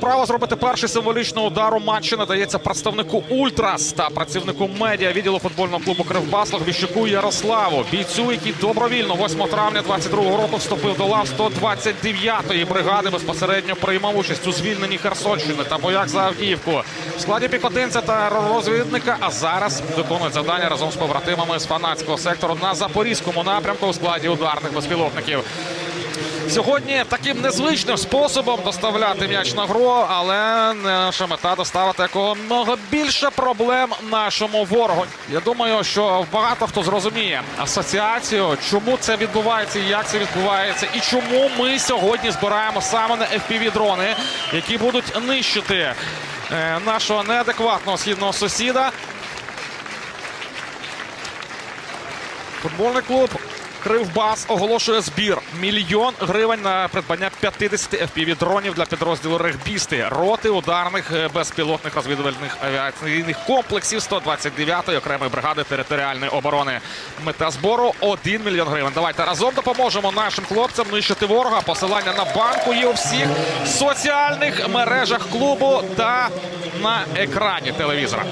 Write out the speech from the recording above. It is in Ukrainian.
Право зробити перший символічний удар у матчі надається представнику Ультрас та працівнику медіа відділу футбольного клубу Кривбас Логвіщуку Ярославу. Бійцю, який добровільно 8 травня 22 року вступив до лав 129-ї бригади, безпосередньо приймав участь у звільненні Херсонщини та боях за Авдіївку в складі піхотинця та розвідника. А зараз виконують завдання разом з побратимами з фанатського сектору на запорізькому напрямку у складі ударних безпілотників. Сьогодні таким незвичним способом доставляти м'яч на гру, але наша мета доставити якомога більше проблем нашому ворогу. Я думаю, що багато хто зрозуміє асоціацію, чому це відбувається, і як це відбувається, і чому ми сьогодні збираємо саме на fpv дрони, які будуть нищити е, нашого неадекватного східного сусіда. Футбольний клуб Кривбас оголошує збір мільйон гривень на придбання 50 fpv дронів для підрозділу регбісти роти ударних е, безпілотних розвідувальних авіаційних комплексів 129-ї окремої бригади територіальної оборони. Мета збору 1 мільйон гривень. Давайте разом допоможемо нашим хлопцям нищити ворога. Посилання на банку є у всіх соціальних мережах клубу та на екрані телевізора.